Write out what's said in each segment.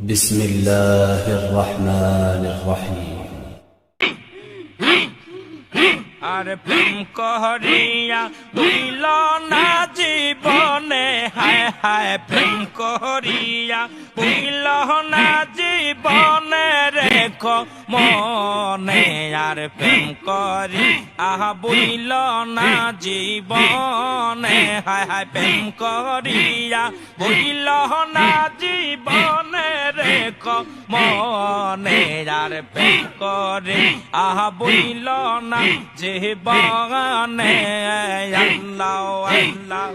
بسم الله الرحمن الرحيم আর প্রেম করিয়া তুইল না জীবনে হায় হায় প্রেম করিয়া তুইল না জীবনে রেখ মনে আর প্রেম করি আহা বুইল না জীবনে হায় হায় প্রেম করিয়া বুইল না জীবনে রেখ, মনে আর করে আহা, বইল না আল্লাহ আল্লাহ।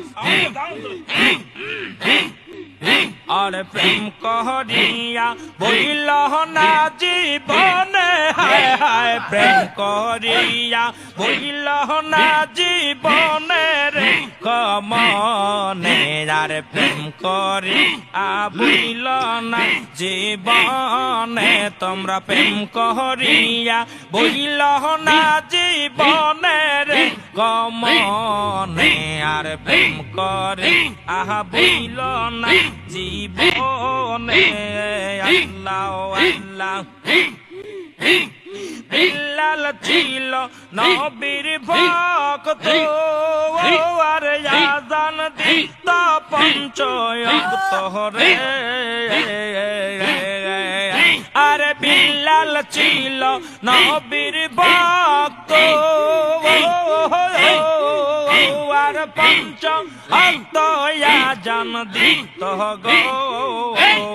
আর প্রেম করিয়া বইল না জীবনে। হায় হায় প্রেম করিয়া বইল না জীবনে রে কমনে আর প্রেম করি আ বইল না জীবনে তোমরা প্রেম করিয়া বইল না জীবনে রে কমনে আর প্রেম করে আহা বইল না জীবনে। আল্লাহ আল্লাহ। বিল্লাল ছিল নবীর ভক্ত। আর আজান দিত পঞ্চয়ত রে আর বিল্লাল ছিল নবীর ভক্ত। আর পঞ্চ অন্ত আজান দিত গো।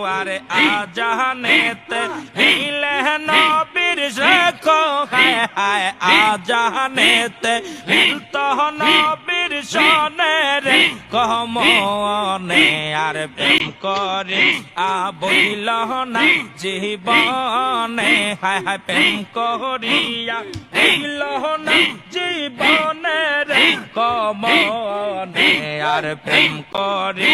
আরে আজানেতে মিলে নবীর শেখ হায় হায় আজানেতে মিলত নবীর সনে রে কমনে আর প্রেম করে আ বইল না জীবনে হায় হায় প্রেম করিয়া বইল না জীবনে কমনে আর প্রেম করে।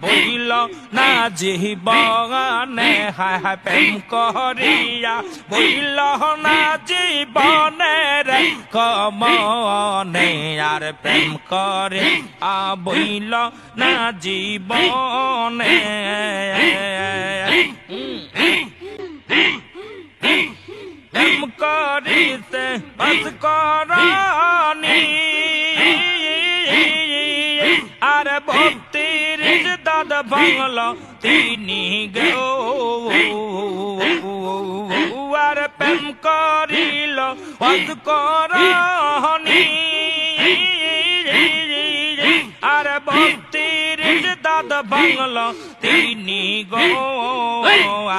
বইল না জীবনে হায় হায় প্রেম করিয়া। বইল না জীবনে রে, কমনে আর প্রেম করে। বইল না জীবনে। প্রেম করিতে বস করানি। আর ভক্তির দাদ বাংল তিনি গো আর প্রেম করিল বস করানি আর ভক্তির দাদ বাংল, তিনি গো,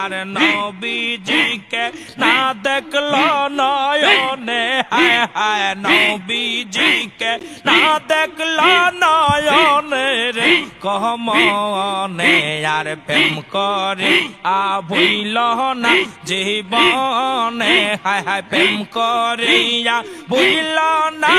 আর নবীজিকে না দেখল নয়নে। হায় হায়, নবীজিকে না দেখল নয়নে রে। কমনে আর প্রেম করে আ ভুইল না জীবনে। হায় হায়, প্রেম করিয়া ভুইল না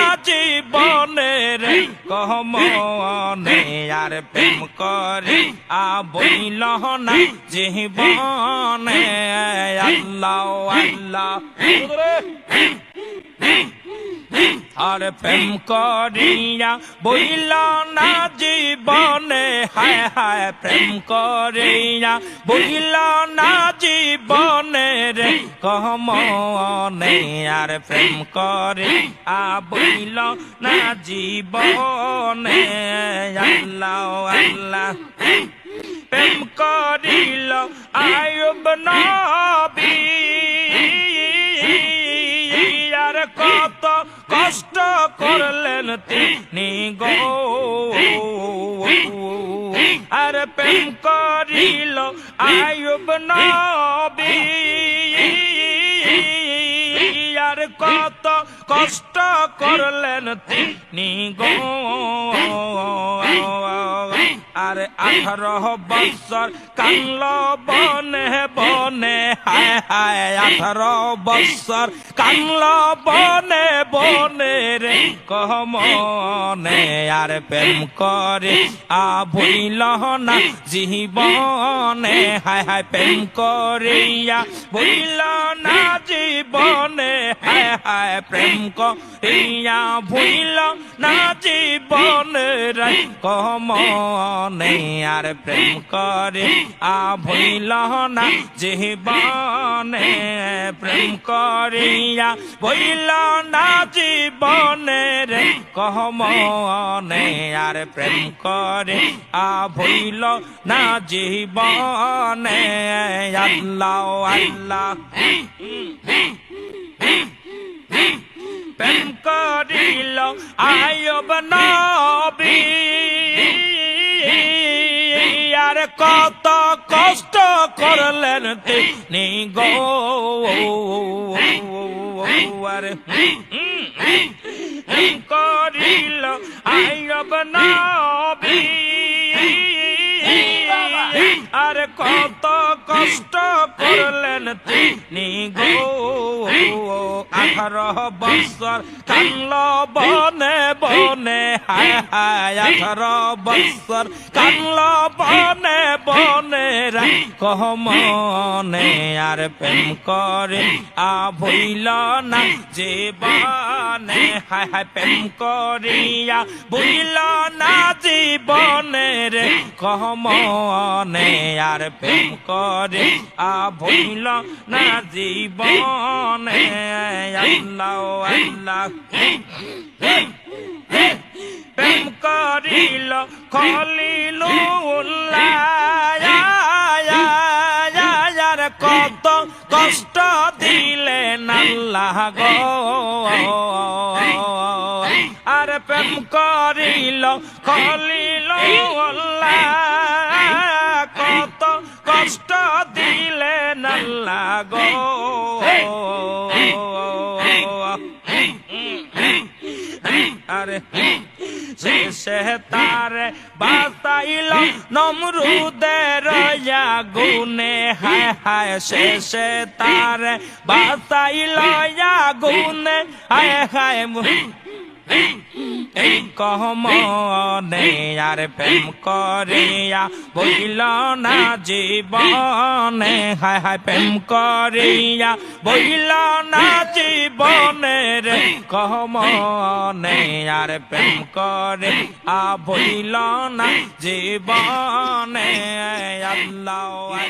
জীবনে রে কমনে আর প্রেম করে। আ বইল না জীবনে। আল্লাহ আল্লাহ। আর প্রেম করিয়া বইল না জীবনে, হায় হায় প্রেম করিয়া বইল না জীবনে রে কমনে আর প্রেম করে আ বইল না জীবনে। আল্লাহ আল্লাহ। প্রেম করিল আয়ুব নবী। আর কত কষ্ট করলেন তিনি গো। আর প্রেম করিল আয়ুব নবী। আর কত কষ্ট করলেন তিনি গো। আর আঠারো বছর কানল বনে বনে, হায় হায়, আঠারো বছর কানল বনে বনে রে কমনে আর প্রেম করে আ ভইল না জীবনে, হায় হায়, প্রেম করিয়া ভইল না জীবনে, হায় হায়, প্রেম করিয়া ভইল না জীবনে রে কমনে মনে আর প্রেম করে। আ ভইল না জীবনে প্রেম করিয়া। ভইল না জীবনে রে, কহ মনে আর প্রেম করে। আ ভইল না জীবনে আল্লাহ আল্লাহ। প্রেম করিল আয়ব নবী। কত কষ্ট করলেন তিনি গো। আরে করিল আয়ব নবী। আর, কত কষ্ট করলেন তিনি গো। আঠারো বছর কানল বনে বনে, হায় হায়, আঠারো বছর কানল বনে বনে কহ মনে, আর প্রেম করে আ ভইল না জীবনে। হায় হায়, প্রেম করিয়া ভইল না জীবনে রে কহ মনে, আর প্রেম করে আ ভইল না জীবনে। আল্লাহ আল্লাহ। প্রেম করিল খলিল কত কষ্ট দিলেন আল্লাহ গো। আর প্রেম করিল খলিল কত কষ্ট দিলেন আল্লাহ গো। আরে শেষে তারে বাতাইল নমরুদের গুনে। হায় হায় শেষে তারে বাতাইল গুনে। হায় হায় এই কহমনে আর প্রেম করিয়া বইল না জীবনে। হায় হায় প্রেম করিয়া বইল না জীবনে রে। কহমনে আর প্রেম করে আ বইল না জীবনে। আল্লাহ